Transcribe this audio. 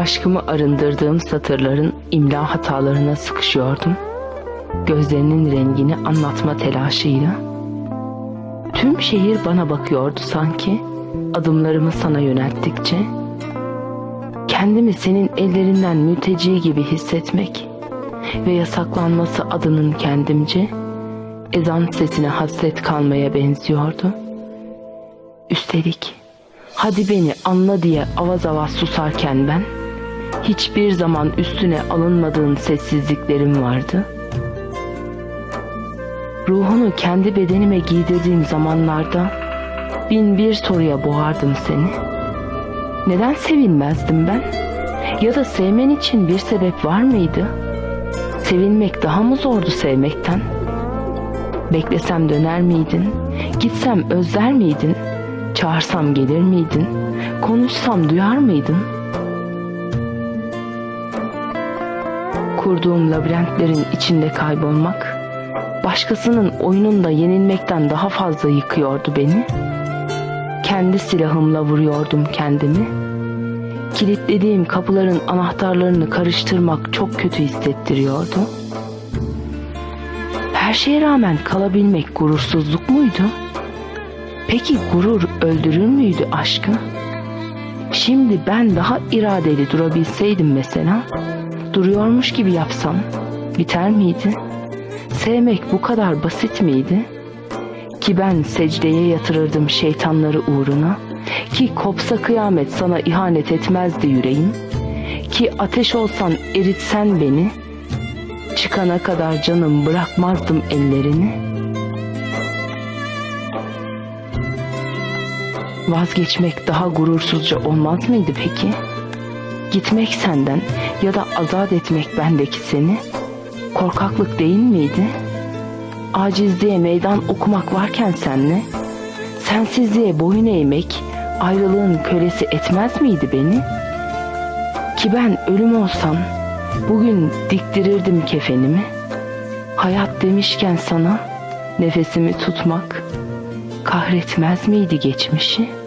Aşkımı arındırdığım satırların imla hatalarına sıkışıyordum. Gözlerinin rengini anlatma telaşıyla. Tüm şehir bana bakıyordu sanki adımlarımı sana yönelttikçe. Kendimi senin ellerinden mülteci gibi hissetmek ve yasaklanması adının kendimce ezan sesine hasret kalmaya benziyordu. Üstelik hadi beni anla diye avaz avaz susarken ben hiçbir zaman üstüne alınmadığın sessizliklerim vardı. Ruhunu kendi bedenime giydirdiğim zamanlarda bin bir soruya boğardım seni. Neden sevilmezdim ben? Ya da sevmen için bir sebep var mıydı? Sevilmek daha mı zordu sevmekten? Beklesem döner miydin? Gitsem özler miydin? Çağırsam gelir miydin? Konuşsam duyar mıydın? Kurduğum labirentlerin içinde kaybolmak, başkasının oyununda yenilmekten daha fazla yıkıyordu beni. Kendi silahımla vuruyordum kendimi. Kilitlediğim kapıların anahtarlarını karıştırmak çok kötü hissettiriyordu. Her şeye rağmen kalabilmek gurursuzluk muydu? Peki gurur öldürür müydü aşkı? Şimdi ben daha iradeli durabilseydim mesela, duruyormuş gibi yapsam biter miydi? Sevmek bu kadar basit miydi? Ki ben secdeye yatırırdım şeytanları uğruna, ki kopsa kıyamet sana ihanet etmezdi yüreğim, ki ateş olsan eritsen beni, çıkana kadar canım bırakmazdım ellerini. Vazgeçmek daha gurursuzca olmaz mıydı peki? Gitmek senden ya da azat etmek bendeki seni korkaklık değil miydi? Acizliğe meydan okumak varken senle sensizliğe boyun eğmek ayrılığın kölesi etmez miydi beni? Ki ben ölüm olsam bugün diktirirdim kefenimi. Hayat demişken sana nefesimi tutmak kahretmez miydi geçmişi?''